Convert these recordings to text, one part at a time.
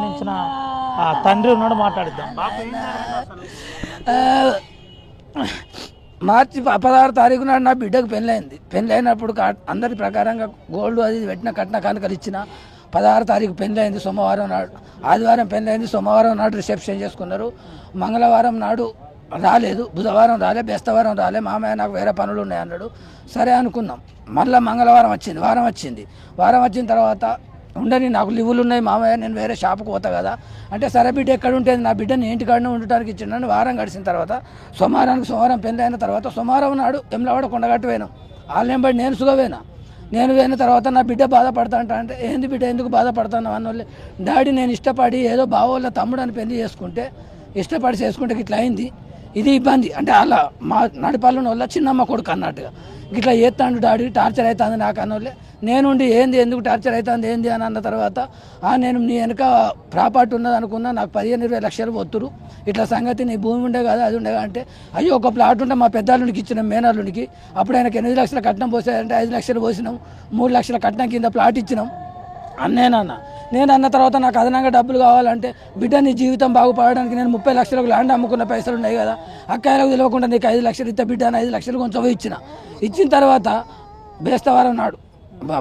సంబంధించిన ఆ తండ్రి ఉన్నాడు మాట్లాడిద్దాం. మార్చి పదహారు తారీఖు నాడు నా బిడ్డకు పెళ్ళైంది. పెళ్ళైనప్పుడు అందరి ప్రకారంగా గోల్డ్ అది పెట్టిన కట్న కానుకలు ఇచ్చిన. పదహారు తారీఖు పెళ్ళైంది సోమవారం నాడు. ఆదివారం పెళ్ళైంది సోమవారం నాడు రిసెప్షన్ చేసుకున్నారు. మంగళవారం నాడు రాలేదు బుధవారం రాలే బెస్తవారం రాలే. మామయ్య నాకు వేరే పనులు ఉన్నాయి అన్నాడు సరే అనుకున్నాం. మళ్ళీ మంగళవారం వచ్చింది వారం వచ్చింది. వారం వచ్చిన తర్వాత ఉండని నాకు లివులు ఉన్నాయి మామయ్య నేను వేరే షాప్కి పోతా కదా. అంటే సరే బిడ్డ ఎక్కడ ఉంటుంది నా బిడ్డని ఇంటికాడనే ఉండటానికి ఇచ్చిండని వారం గడిచిన తర్వాత సోమవారానికి సోమవారం పెళ్ళి అయిన తర్వాత సోమవారం నాడు ఎమ్లవాడ కొండగట్టు పోయినాం. వాళ్ళని బట్టి నేను సుగవేనా నేను పోయిన తర్వాత నా బిడ్డ బాధపడతా అంటే ఏంది బిడ్డ ఎందుకు బాధపడతాను అన్నోళ్ళే డాడీ నేను ఇష్టపడి ఏదో బావోళ్ళ తమ్ముడు అని పెళ్ళి చేసుకుంటే ఇష్టపడి చేసుకుంటే ఇట్లా అయింది. ఇది ఇబ్బంది. అంటే అలా మా నడిపాలను వల్ల చిన్నమ్మ కొడుకు అన్నట్టుగా. ఇట్లా చేస్తాడు డాడీ టార్చర్ అవుతుంది నాకు అన్నోళ్ళే. నేనుండి ఏంది ఎందుకు టార్చర్ అవుతుంది ఏంది అని అన్న తర్వాత నేను నీ వెనక ప్రాపర్టీ ఉన్నది అనుకున్నా నాకు పదిహేను ఇరవై లక్షలు పోతురు ఇట్లా సంగతి నీ భూమి ఉండే కదా అది ఉండే అంటే అయ్యో ఒక ప్లాట్ ఉంటే మా పెద్దాళ్ళునికి ఇచ్చిన మేనల్లునికి. అప్పుడు ఆయనకు ఎనిమిది లక్షల కట్నం పోసాడంటే ఐదు లక్షలు పోసినాం మూడు లక్షల కట్నం కింద ప్లాట్ ఇచ్చినాం. అన్నేనన్న నేను అన్న తర్వాత నాకు అదనంగా డబ్బులు కావాలంటే బిడ్డ నీ జీవితం బాగుపడడానికి నేను ముప్పై లక్షలకు ల్యాండ్ అమ్ముకున్న పైసలు ఉన్నాయి కదా. అక్కాయలకు తెలియకుండా నీకు ఐదు లక్షలు ఇస్తే బిడ్డ అని ఐదు లక్షలు కొంచెం ఇచ్చిన. ఇచ్చిన తర్వాత బేస్తవారం నాడు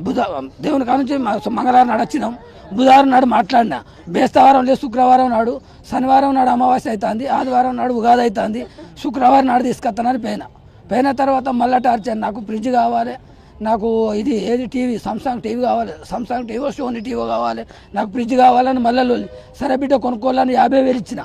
బుధ దేవుని కానుంచి మంగళవారం నాడు వచ్చినాం. బుధవారం నాడు మాట్లాడినా. బేస్తవారం లేదు శుక్రవారం నాడు శనివారం నాడు అమావాస్య అవుతుంది ఆదివారం నాడు ఉగాది అవుతుంది శుక్రవారం నాడు తీసుకొస్తానని పోయినా. పోయిన తర్వాత మళ్ళా టార్చర్ నాకు ఫ్రిడ్జ్ కావాలి నాకు ఇది ఏది టీవీ సామ్సంగ్ టీవీ కావాలి సామ్సంగ్ టీవీ సోనీ టీవీ కావాలి నాకు ఫ్రిడ్జ్ కావాలని మళ్ళీ లొల్లి. సరే బిడ్డ కొనుక్కోవాలని యాభై వేలు ఇచ్చిన.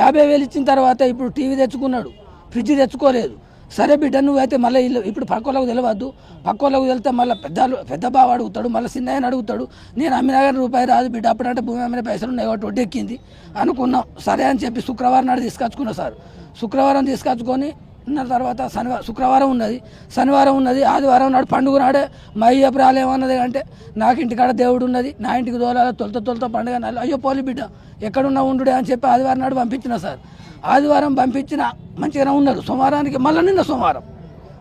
యాభై వేలు ఇచ్చిన తర్వాత ఇప్పుడు టీవీ తెచ్చుకున్నాడు. ఫ్రిడ్జ్ తెచ్చుకోలేదు. సరే బిడ్డ నువ్వైతే మళ్ళీ ఇల్లు ఇప్పుడు పక్కోళ్ళకు తెలియవద్దు పక్కోళ్ళకు తెలితే మళ్ళీ పెద్ద పెద్ద బావ అడుగుతాడు మళ్ళీ చిన్న అడుగుతాడు. నేను అమ్మిన రూపాయి రాదు బిడ్డ అప్పుడంటే భూమి అమ్మిన పైసలు ఉన్నాయి కాబట్టి వడ్డెక్కింది అనుకున్నాం. సరే అని చెప్పి శుక్రవారం నాడు తీసుకొచ్చుకున్నా సార్. శుక్రవారం తీసుకొచ్చుకొని తర్వాత శనివారం శుక్రవారం ఉన్నది. శనివారం ఉన్నది. ఆదివారం నాడు పండుగ నాడే మా అయ్యప్ప రాలేమన్నది అంటే నాకు ఇంటికాడ దేవుడు ఉన్నది. నా ఇంటికి దోలాల తొలత తొలత పండుగ అయ్యో పోలి బిడ్డ ఎక్కడున్నా ఉండుడే అని చెప్పి ఆదివారం నాడు పంపించిన సార్. ఆదివారం పంపించిన మంచిగానే ఉన్నారు సోమవారానికి మళ్ళీ నిన్న సోమవారం.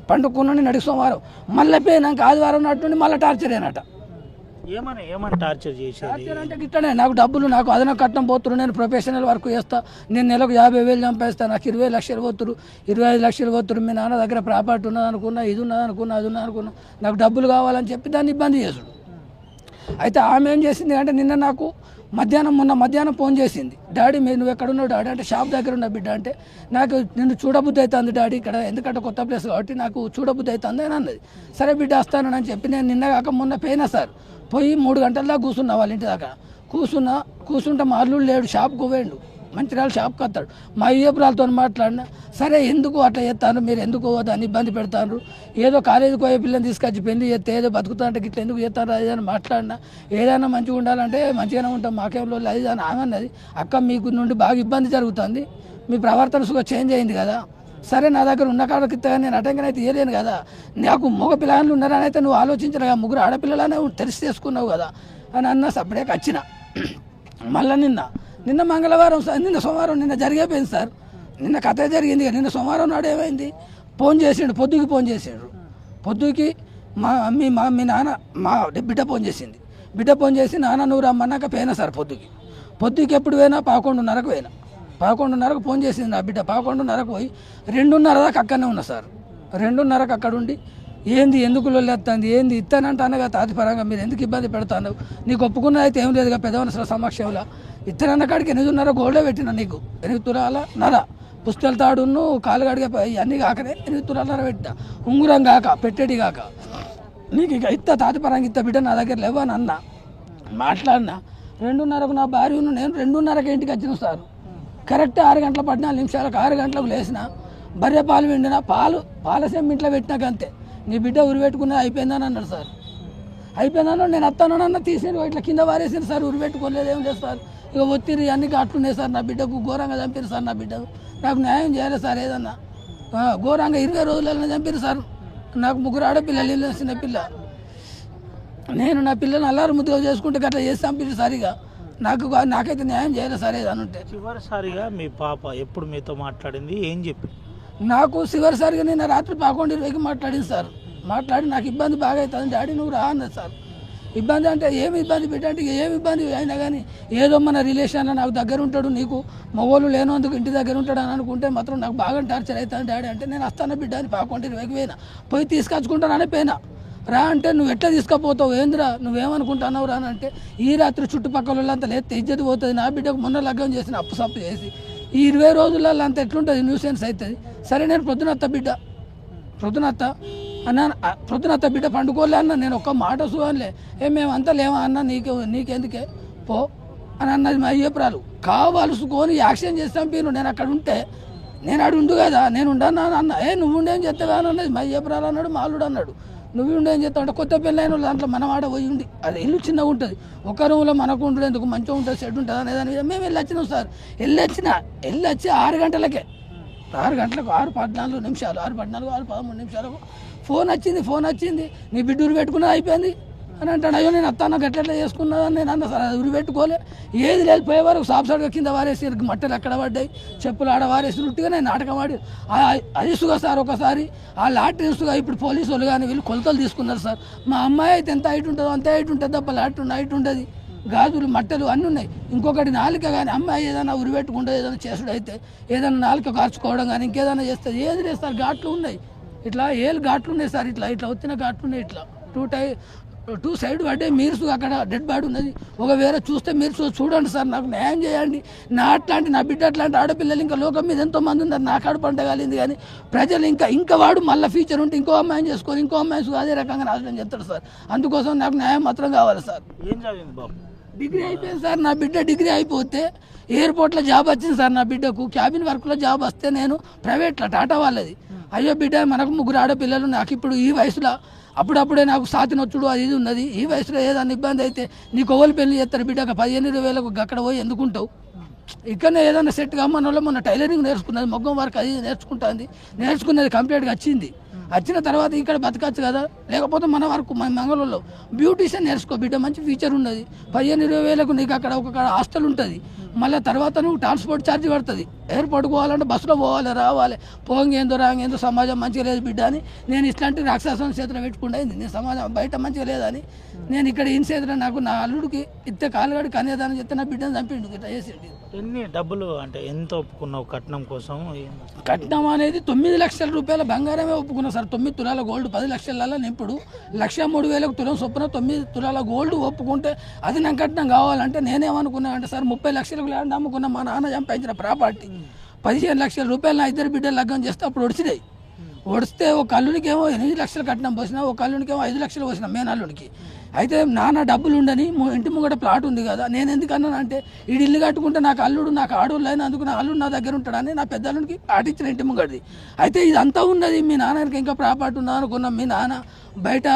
పండుగకున్న నడికి సోమవారం. మళ్ళీ పోయినాక ఆదివారం నాటి నుండి మళ్ళీ టార్చర్ అయినట. ఏమని ఏమని టార్చర్ చేసేది? అంటే గిట్టనే నాకు డబ్బులు నాకు అదన కట్టం పోతురు నేను ప్రొఫెషనల్ వర్క్ చేస్తా నేను నెలకు యాభై వేలు చంపేస్తా నాకు ఇరవై లక్షలు పోతురు ఇరవై ఐదు లక్షలు పోతురు మీ నాన్న దగ్గర ప్రాపర్టీ ఉన్నది అనుకున్నా ఇది ఉన్నది అనుకున్నా అది ఉన్నది అనుకున్నా నాకు డబ్బులు కావాలని చెప్పి దాన్ని ఇబ్బంది చేసుడు అయితే ఆమె ఏం చేసింది అంటే నిన్న నాకు మధ్యాహ్నం మొన్న మధ్యాహ్నం ఫోన్ చేసింది. డాడీ మీరు నువ్వు ఎక్కడ ఉన్నావు డాడీ? అంటే షాప్ దగ్గర ఉన్న బిడ్డ. అంటే నాకు నిన్ను చూడబుద్ధి అవుతుంది డాడీ ఇక్కడ ఎందుకంటే కొత్త ప్లేస్ కాబట్టి నాకు చూడబుద్ధి అవుతుంది అని అన్నది. సరే బిడ్డ వస్తాను అని చెప్పి నేను నిన్న కాక మొన్న పోయినా సార్. పోయి మూడు గంటల దాకా కూర్చున్నా వాళ్ళ ఇంటి దాకా. కూర్చున్నా కూర్చుంటే మా అల్లుడు లేడు షాప్కు పోయిండు. మంచిర్యాల షాప్కి వస్తాడు. మా అయ్యపురాలతో మాట్లాడినా సరే ఎందుకు అట్లా చేస్తాను మీరు ఎందుకు దాన్ని ఇబ్బంది పెడతారు? ఏదో కాలేజీకి పోయే పిల్లని తీసుకొచ్చి పెళ్ళి చేస్తే ఏదో బతుకుతానంటే ఇట్లా ఎందుకు చేస్తారు అది అని మాట్లాడినా. ఏదైనా మంచిగా ఉండాలంటే మంచిగానే ఉంటాం మాకేం లేదు అది అని ఆమె అన్నది. అక్క మీకు నుండి బాగా ఇబ్బంది జరుగుతుంది. మీ ప్రవర్తన సుగా చేంజ్ అయింది కదా. సరే నా దగ్గర ఉన్న కాడకి నేను అటెంకన్ అయితే ఇవ్వలేను కదా. నాకు మగ పిల్లగాళ్ళు ఉన్నారని అయితే నువ్వు ఆలోచించిన కదా ముగ్గురు ఆడపిల్లలనే తెలిసి చేసుకున్నావు కదా అని అన్న సప్పుడే వచ్చిన మళ్ళీ నిన్న నిన్న మంగళవారం సార్ నిన్న సోమవారం నిన్న జరిగేపోయింది సార్. నిన్న కథ జరిగింది నిన్న సోమవారం నాడు ఏమైంది? ఫోన్ చేసిండు పొద్దుకి ఫోన్ చేసిండు. పొద్దుకి మా మీ మా మీ నాన్న మా బిడ్డ ఫోన్ చేసింది. బిడ్డ ఫోన్ చేసి నాన్న నువ్వు రమ్మన్నాక పోయినా సార్ పొద్దుకి. పొద్దుకి ఎప్పుడు పోయినా? పదకొండున్నరకు పోయినా. పదకొండున్నరకు ఫోన్ చేసింది నా బిడ్డ. పదకొండున్నరకు పోయి రెండున్నర దాకా అక్కడనే ఉన్నా సార్. రెండున్నరకు అక్కడ ఉండి ఏంది ఎందుకు లొల్లేస్తుంది ఏంది? ఇస్తానంటాను కదా తాతిపరంగా మీరు ఎందుకు ఇబ్బంది పెడతాను నీకు ఒప్పుకున్నది అయితే ఏం లేదుగా పెద్ద సమక్షంలో. ఇత్తనన్న కాడికి ఎనిమిదిన్నర గోల్డే పెట్టిన నీకు. ఎనిమిది తులాల నర. పుస్తల తాడును కాలు కడిగే అన్నీ కాకనే ఎనిమిది తులాల నర పెట్టిన. ఉంగురం కాక పెట్టేటి కాక. నీకు ఇక ఇత్త తాతిపరంగా ఇత్త బిడ్డ నా దగ్గర లేవని అన్న. మాట్లాడినా. రెండున్నరకు నా భార్యను నేను రెండున్నరకి ఇంటికి వచ్చిన సార్. కరెక్ట్ ఆరు గంటల పద్నాలుగు నిమిషాలకు ఆరు గంటలకు లేచిన బర్రె పాలు పిండిన పాలు పాల ఇంట్లో పెట్టినాక అంతే నీ బిడ్డ ఉరి పెట్టుకున్నది అయిపోయిందని అన్నాడు సార్. అయిపోయిందన్న నేను వస్తాను అన్న ఇట్లా కింద వారేసాను సార్ ఉరి పెట్టుకోలేదు ఏం లేదు సార్. ఇక ఒత్తిడి అన్ని కట్టున్నాయి సార్ నా బిడ్డకు ఘోరంగా చంపారు సార్ నా బిడ్డకు. నాకు న్యాయం చేయలేదు సార్ ఏదన్నా. ఘోరంగా ఇరవై రోజులలో చంపారు సార్. నాకు ముగ్గురు ఆడపిల్లలు ఇల్లు చిన్న పిల్ల. నేను నా పిల్లని అల్లారు ముద్దుగా చేసుకుంటే గట్లా చేసి చంపారు సార్ ఇక. నాకు నాకైతే న్యాయం చేయాలి సార్ ఏదన్నా ఉంటే చివరిసారిగా మీ పాప ఎప్పుడు మీతో మాట్లాడింది ఏం చెప్పి నాకు చివరిసారిగా నేను రాత్రి పదకొండు ఇరవైకి మాట్లాడింది సార్. మాట్లాడి నాకు ఇబ్బంది బాగా అవుతుంది డాడీ నువ్వు రా అన్నది సార్. ఇబ్బంది అంటే ఏమి ఇబ్బంది ఇక ఏమి ఇబ్బంది అయినా కానీ ఏదో మన రిలేషన్లో నాకు దగ్గర ఉంటాడు నీకు మగవాళ్ళు లేనందుకు ఇంటి దగ్గర ఉంటాడు అని అనుకుంటే మాత్రం నాకు బాగా టార్చర్ అవుతాను డాడీ. అంటే నేను వస్తాను బిడ్డ అని పాకుంటే ఇరవైకి పోయినా. పోయి తీసుకొచ్చుకుంటానని పోయినా. రా అంటే నువ్వు ఎట్లా తీసుకపోతావు? ఏందిరా? నువ్వేమనుకుంటున్నావు రా అంటే ఈ రాత్రి చుట్టుపక్కల వాళ్ళంతా లేతే ఇజ్జతి పోతుంది. నా బిడ్డకు మొన్న లగ్గం చేసిన అప్పు సప్పు చేసి ఈ ఇరవై రోజులలో అంత ఎట్లుంటుంది? న్యూసెన్స్ అవుతుంది సరే నేను ప్రొద్దునత్త బిడ్డ. ప్రొద్దునత్త. అన్న ప్రొద్దునత్త బిడ్డ పండుకోలే అన్న నేను ఒక్క మాట చూడలే ఏ మేమంతా లేవా అన్న నీకు నీకెందుకే? పో అని అన్నది మా అయ్యపురాలు కావాల్సుకొని యాక్షన్ చేస్తాం పీను నేను అక్కడ ఉంటే నేను అడు ఉండు కదా నేను ఉండన్నా అన్న. ఏ నువ్వు ఉండేం చెప్తావా అన్నది మా అయ్యప్రాలు అన్నాడు మాలుడు అన్నాడు. నువ్వు ఉండేం చెప్తావు అంటే కొత్త పెళ్ళైన వాళ్ళు దాంట్లో మన ఆడ పోయి ఉండి అది ఇల్లు చిన్నగా ఉంటుంది. ఒక రూమ్లో మనకు ఉండదు ఎందుకు? మంచిగా ఉంటుంది సెట్ ఉంటుంది అనే దాని మీద మేము వెళ్ళి వచ్చినాం సార్. వెళ్ళి వచ్చిన వెళ్ళి వచ్చి ఆరు గంటలకే ఆరు గంటలకు ఆరు పద్నాలుగు నిమిషాలు ఆరు పద్నాలుగు ఆరు పదమూడు నిమిషాలకు ఫోన్ వచ్చింది ఫోన్ వచ్చింది. నీ బిడ్డూరు పెట్టుకున్నా పెట్టుకున్నది అయిపోయింది. అని అంటాడు. అయ్యో నేను అత్తాన్న గట్ల చేసుకున్నాను నేను అన్న సార్ అది ఉరి పెట్టుకోలే ఏది లేదు పోయే వరకు సాప్సాడుగా కింద వారేసి మట్టలు ఎక్కడ పడ్డాయి? చెప్పులు ఆడ వారేసి ఉట్టిగా నేను నాటకం ఆడి అరిసుగా సార్ ఒకసారి ఆ లాటరీస్గా ఇప్పుడు పోలీసు వాళ్ళు కానీ వీళ్ళు కొలతలు తీసుకున్నారు సార్. మా అమ్మాయి అయితే ఎంత హైట్ ఉంటుందో అంత హైట్ ఉంటుంది తప్ప లాటరీ హైట్ ఉంటుంది గాజులు మట్టలు అన్నీ ఉన్నాయి. ఇంకొకటి నాలుక కానీ అమ్మాయి ఏదైనా ఉరిపెట్టుకుంటే ఏదైనా చేసుడు అయితే ఏదైనా నాలుక కార్చుకోవడం కానీ ఇంకేదైనా చేస్తుంది ఏది లేదు సార్. ఘాట్లు ఉన్నాయి. ఇట్లా ఏళ్ళు ఘాట్లు ఉన్నాయి సార్. ఇట్లా ఇట్లా వచ్చిన ఘాట్లు ఉన్నాయి. ఇట్లా. టూ టై టూ సైడ్ పడ్డే మీర్స్ అక్కడ డెడ్ బాడీ ఉన్నది. ఒక వేరే చూస్తే మీరు చూడండి సార్ నాకు న్యాయం చేయండి. నా అట్లాంటి నా బిడ్డ అట్లాంటి ఆడపిల్లలు ఇంకా లోకం మీద ఎంతో మంది ఉన్నారు. నా కాడు పంట కాలింది కానీ ప్రజలు ఇంకా ఇంకా వాడు మళ్ళీ ఫ్యూచర్ ఉంటే ఇంకో అమ్మాయిని చేసుకొని ఇంకో అమ్మాయి అదే రకంగా నాశనం చేస్తాడు సార్. అందుకోసం నాకు న్యాయం మాత్రం కావాలి సార్. ఏం చదివింది బాబు? డిగ్రీ అయిపోయింది సార్ నా బిడ్డ డిగ్రీ అయిపోతే ఎయిర్పోర్ట్లో జాబ్ వచ్చింది సార్ నా బిడ్డకు. క్యాబిన్ వర్క్లో జాబ్ వస్తే నేను ప్రైవేట్లో టాటా వాళ్ళది. అయ్యో బిడ్డ మనకు ముగ్గురు ఆడపిల్లలు నాకు ఇప్పుడు ఈ వయసులో అప్పుడప్పుడే నాకు సాతి నొచ్చుడు అది ఇది ఉన్నది. ఈ వయసులో ఏదైనా ఇబ్బంది అయితే నీకు ఓవలు పెళ్ళి చేస్తారు బిడ్డకు పదిహేను ఇరవై వేలకు అక్కడ పోయి ఎందుకుంటావు? ఇక్కడనే ఏదైనా సెట్ కమ్మని వాళ్ళు మొన్న టైలరింగ్ నేర్చుకున్నది మొగ్గం వరకు అది నేర్చుకుంటుంది. నేర్చుకున్నది కంప్లీట్గా వచ్చింది. వచ్చిన తర్వాత ఇక్కడ బతకచ్చు కదా? లేకపోతే మన వరకు మన మంగళూరులో బ్యూటీషియన్ నేర్చుకో బిడ్డ మంచి ఫీచర్ ఉన్నది. పదిహేను ఇరవై వేలకు నీకు అక్కడ ఒక హాస్టల్ ఉంటుంది. మళ్ళీ తర్వాత నువ్వు ట్రాన్స్పోర్ట్ ఛార్జ్ పడుతుంది. ఎయిర్పోర్ట్ పోవాలంటే బస్సులో పోవాలి రావాలి. పోంగేందో రాంగేందో సమాజం మంచిగా లేదు బిడ్డ అని నేను ఇట్లాంటి రాక్షసం చేతిలో పెట్టుకుంటుంది నేను సమాజం బయట మంచిగా లేదని నేను ఇక్కడ ఏం నాకు నా అల్లుడికి ఇత్తే కాలుగాడి కనేదాన్ని చెప్తే నా బిడ్డను చంపిండు ఇట్లా చేసేది ఎన్ని డబ్బులు అంటే ఎంత ఒప్పుకున్నావు కట్నం కోసం? కట్నం అనేది తొమ్మిది లక్షల రూపాయల బంగారమే ఒప్పుకున్నా సార్ తొమ్మిది తులాల గోల్డ్ పది లక్షల నింపుడు. లక్ష మూడు వేలకు తులం చొప్పున తొమ్మిది తులాల గోల్డ్ ఒప్పుకుంటే అది నాకు కట్నం కావాలంటే నేనేమనుకున్నా అంటే సార్ ముప్పై లక్షలకు ల్యాండ్ అమ్ముకున్న మా నాన్న సంపాదించిన ప్రాపర్టీ. పదిహేను లక్షల రూపాయలు నా ఇద్దరు బిడ్డలు లగ్గం చేస్తే అప్పుడు ఒడిచినాయి ఒడిస్తే ఒక అల్లునికేమో ఎనిమిది లక్షలు కట్నం పోసినా ఒక అల్లునికేమో ఐదు లక్షలు పోసిన మేనల్లునికి అయితే నాన్న డబ్బులు ఉండని ఇంటి ముంగట ప్లాట్ ఉంది కదా నేను ఎందుకన్నాను అంటే ఈ ఇల్లు కట్టుకుంటే నాకు అల్లుడు నాకు ఆడోళ్ళు అయినందుకు నా అల్లుడు నా దగ్గర ఉంటాడని నా పెద్ద అల్లుడికి ఇంటి ముంగటిది. అయితే ఇదంతా ఉన్నది మీ నాన్నకి ఇంకా ప్రాపర్టీ ఉన్నది అనుకున్నాం. మీ నాన్న బయట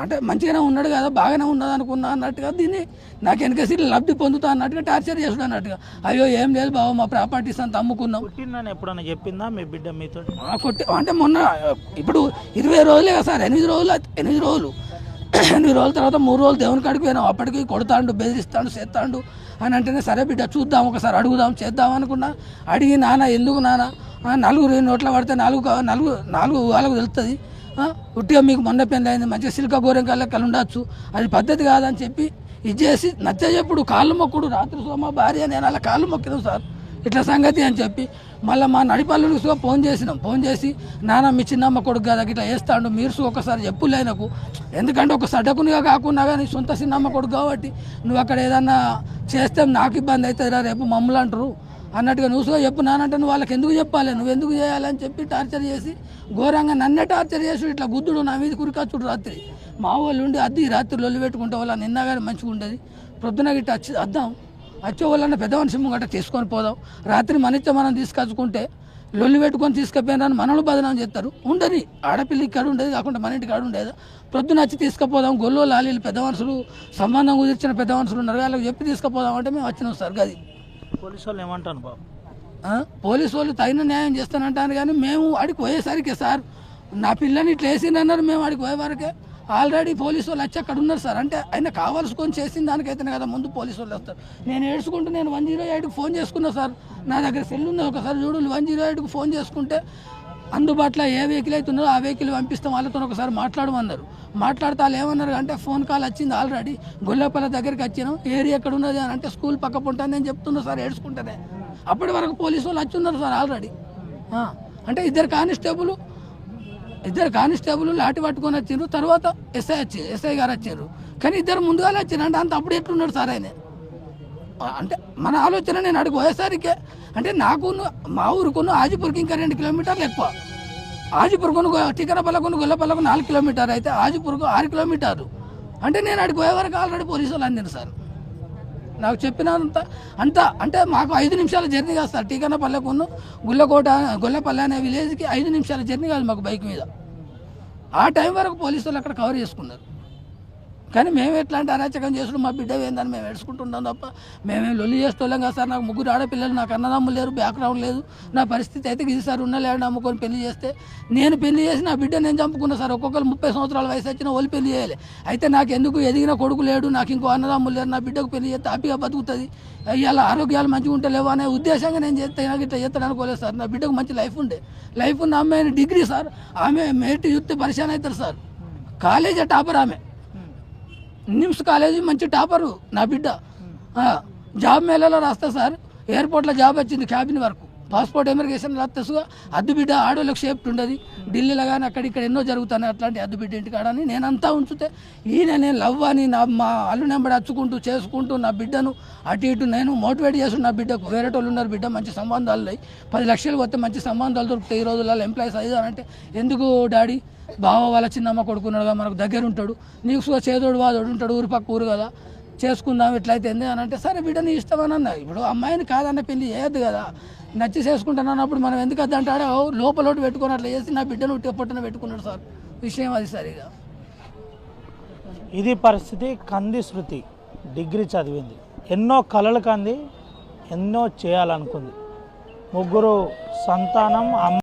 అంటే మంచిగానే ఉన్నాడు కదా బాగానే ఉన్నది అనుకున్నా అన్నట్టుగా దీన్ని నాకు వెనక సీట్లు లబ్ధి పొందుతా అన్నట్టుగా టార్చర్ చేసుడు అన్నట్టుగా. అయ్యో ఏం లేదు బాబు మా ప్రాపర్టీస్ అంతా అమ్ముకున్నాం. పుట్టిందని ఎప్పుడన్నా చెప్పిందా మీ బిడ్డ మీతో? కొట్టి అంటే మొన్న ఇప్పుడు ఇరవై రోజులే కదా సార్ ఎనిమిది రోజులు ఎనిమిది రోజులు. ఎనిమిది రోజుల తర్వాత మూడు రోజులు దేవుని కాడికి పోయినాం. అప్పటికి కొడతాండు బెదిరిస్తాడు చేస్తాడు అని అంటేనే సరే బిడ్డ చూద్దాం ఒకసారి అడుగుదాం చేద్దాం అనుకున్నా. అడిగి నాన్న ఎందుకు నాన్న? నలుగురు నోట్ల పడితే నాలుగు నలుగు నాలుగు వాళ్ళకు తెలుస్తుంది ఉట్టిగా మీకు మొన్న పెళ్ళి అయింది మంచిగా సిల్క గోరెంకాల లెక్కలు ఉండొచ్చు. అది పద్ధతి కాదని చెప్పి ఇది చేసి నచ్చ కాళ్ళు మొక్కుడు రాత్రి సోమ భార్య నేను అలా కాళ్ళు మొక్కినాం సార్. ఇట్లా సంగతి అని చెప్పి మళ్ళీ మా నడిపల్లుడికి సో ఫోన్ చేసినాం. ఫోన్ చేసి నాన్న మీ చిన్నమ్మ కొడుకు కదా ఇట్లా వేస్తాడు మీరు సు ఒకసారి చెప్పులే నాకు ఎందుకంటే ఒక సడకునిగా కాకుండా కానీ సొంత చిన్నమ్మ కొడుకు కాబట్టి నువ్వు అక్కడ ఏదన్నా చేస్తే నాకు ఇబ్బంది అవుతుందిరా రేపు మమ్మల్ని అంటారు. అన్నట్టుగా నువ్వు చెప్పు నానంటే నువ్వు వాళ్ళకి ఎందుకు చెప్పాలి? నువ్వు ఎందుకు చేయాలని చెప్పి టార్చర్ చేసి ఘోరంగా నన్నే టార్చర్ చేసి ఇట్లా గుద్దుడు నా మీద కురికచ్చుడు రాత్రి. మా వాళ్ళు ఉండి అద్దీ రాత్రి లొల్లి పెట్టుకుంటే వాళ్ళ నిన్న కానీ మంచిగా ఉండేది. ప్రొద్దున గిట్ట వచ్చి అద్దాం. వచ్చే వాళ్ళన్న పెద్ద మనిషి గట్ట తీసుకొని పోదాం. రాత్రి మనిచ్చే మనం తీసుకొచ్చుకుంటే లొల్లి పెట్టుకొని తీసుకుపోయినారని మనల్ని బదనాం చేస్తారు. ఉండని ఆడపిల్ల ఇక్కడ ఉండేది కాకుండా మన ఇంటి కాడ ఉండేది. ప్రొద్దున వచ్చి తీసుకుపోదాం గొల్లో లాలీలు పెద్ద మనుషులు సంబంధం కుదిర్చిన పెద్ద మనుషులు ఉన్నారు. వాళ్ళకి చెప్పి తీసుకుపోదాం అంటే మేము వచ్చినాం సార్ గది. పోలీసు వాళ్ళు ఏమంటాను బాబు? పోలీసు వాళ్ళు తగిన న్యాయం చేస్తానంటాను కానీ మేము ఆడికి పోయేసరికి సార్ నా పిల్లని ఇట్లా వేసిందన్నారు మేము ఆడికి పోయేవరకే ఆల్రెడీ పోలీసు వాళ్ళు వచ్చి అక్కడ ఉన్నారు సార్. అంటే ఆయన కావాల్సుకొని చేసిన దానికైతేనే కదా ముందు పోలీసు వాళ్ళు వస్తారు. నేను ఏడ్చుకుంటూ నేను వన్ జీరో ఎయిట్కి ఫోన్ చేసుకున్నా సార్. నా దగ్గర సెల్ ఉంది ఒకసారి చూడు వన్ జీరో ఎయిట్కి ఫోన్ చేసుకుంటే అందుబాటులో ఏ వెహికల్ అయితే ఉన్నదో ఆ వెహికల్ పంపిస్తాం. వాళ్ళతో ఒకసారి మాట్లాడమన్నారు. మాట్లాడితే వాళ్ళు ఏమన్నారు అంటే ఫోన్ కాల్ వచ్చింది ఆల్రెడీ. గొల్లపల్లి దగ్గరికి వచ్చినాం. ఏరియా ఎక్కడ ఉన్నది? అని అంటే స్కూల్ పక్క పుంటుంది అని చెప్తున్నారు సార్ ఏడ్చుకుంటేనే. అప్పటి వరకు పోలీసు వాళ్ళు వచ్చి ఉన్నారు సార్ ఆల్రెడీ. అంటే ఇద్దరు కానిస్టేబుల్ ఇద్దరు కానిస్టేబుల్ లాటి పట్టుకొని వచ్చిండ్రు తర్వాత ఎస్ఐ వచ్చి ఎస్ఐ గారు వచ్చారు. కానీ ఇద్దరు ముందుగానే వచ్చారు అంటే అంత అప్పుడు ఎట్లున్నాడు సార్ ఆయన? అంటే మన ఆలోచన నేను అడిగి పోయేసరికి అంటే నాకు మా ఊరుకున్న ఆజిపూర్కి ఇంకా రెండు కిలోమీటర్లు ఎక్కువ. ఆజిపూర్కును టికరపల్లకు గొల్లపల్లకు నాలుగు కిలోమీటర్ అయితే ఆజిపూర్కు ఆరు కిలోమీటర్లు. అంటే నేను అడిగి పోయే వరకు ఆల్రెడీ పోలీసు వాళ్ళు అందిన సార్. నాకు చెప్పినంత అంత అంటే మాకు ఐదు నిమిషాల జర్నీ కాదు సార్. టీకన్నపల్లెకును గుల్లకోట గొల్లపల్లె అనే విలేజ్కి ఐదు నిమిషాల జర్నీ కాదు మాకు బైక్ మీద. ఆ టైం వరకు పోలీసు వాళ్ళు అక్కడ కవర్ చేసుకున్నారు. కానీ మేము ఎట్లాంటి అరాచకం చేసుడు మా బిడ్డ ఏందని మేము ఏడ్చుకుంటున్నాం తప్ప మేమేం లొల్లి చేస్తోలేం కదా సార్. నాకు ముగ్గురు ఆడపిల్లలు నాకు అన్నదమ్ములు లేరు బ్యాక్గ్రౌండ్ లేదు. నా పరిస్థితి అయితే ఇది సార్. ఉన్న లేడు అమ్ముకొని పెళ్ళి చేస్తే నేను పెళ్ళి చేసి నా బిడ్డ నేను చంపుకున్నా సార్. ఒక్కొక్కరు ముప్పై సంవత్సరాల వయసు వచ్చిన వాళ్ళు పెళ్ళి చేయాలి. అయితే నాకు ఎందుకు ఎదిగిన కొడుకు లేడు నాకు ఇంకో అన్నదమ్ములు లేరు నా బిడ్డకు పెళ్ళి చేస్తే హ్యాపీగా బతుకుతుంది. ఇలా ఆరోగ్యాలు మంచిగా ఉంటలేవు అనే ఉద్దేశంగా నేను చేస్తే నాకు ఇట్లా చేస్తాను అనుకోలేదు సార్. నా బిడ్డకు మంచి లైఫ్ ఉండే. లైఫ్ ఉన్న అమ్మాయిని డిగ్రీ సార్. ఆమె మేటి చూస్తే పరిశాన్ అవుతారు సార్. కాలేజీ టాపర్ ఆమె. నిమ్స్ కాలేజీ మంచి టాపరు నా బిడ్డ. జాబ్ మేళలో రాస్తా సార్. ఎయిర్పోర్ట్లో జాబ్ వచ్చింది క్యాబిన్ వరకు. పాస్పోర్ట్ ఎమిగ్రేషన్ రాస్తేసుగా అద్దు బిడ్డ ఆడోళ్ళకి సేఫ్టీ ఉండదు. ఢిల్లీలో కానీ అక్కడ ఇక్కడ ఎన్నో జరుగుతున్నాయి. అట్లాంటి అద్దు బిడ్డ నేను నేనంతా ఉంచితే ఈయన నేను లవ్ అని నా మా అల్లు నెంబడి అచ్చుకుంటూ చేసుకుంటూ నా బిడ్డను అటు ఇటు నేను మోటివేట్ చేసి నా బిడ్డకు. వేరే వాళ్ళు ఉన్నారు బిడ్డ మంచి సంబంధాలు ఉన్నాయి పది లక్షలు పోతే మంచి సంబంధాలు దొరుకుతాయి ఈ రోజులలో. ఎంప్లాయీస్ అయ్యారంటే ఎందుకు డాడీ? బావ వాళ్ళ చిన్నమ్మ కొడుకున్నాడుగా మనకు దగ్గర ఉంటాడు నీకు చేదోడు వాదోడు ఉంటాడు ఊరు పక్క ఊరు కదా. చేసుకుందాం ఇట్లయితే ఏంది అని అంటే సరే బిడ్డని ఇష్టమని అన్నా ఇప్పుడు అమ్మాయిని కాదన్న పెళ్ళి చేయొద్దు కదా. నచ్చి చేసుకుంటాను అన్నప్పుడు మనం ఎందుకు వద్దు అంటాడో లోపల ఒకటి పెట్టుకొని అట్లా చేసి నా బిడ్డను ఉట్టి పొట్టన పెట్టుకున్నాడు సార్. విషయం అది సార్ ఇక. ఇది పరిస్థితి కంది శృతి. డిగ్రీ చదివింది. ఎన్నో కలలు కంది ఎన్నో చేయాలనుకుంది. ముగ్గురు సంతానం అమ్మ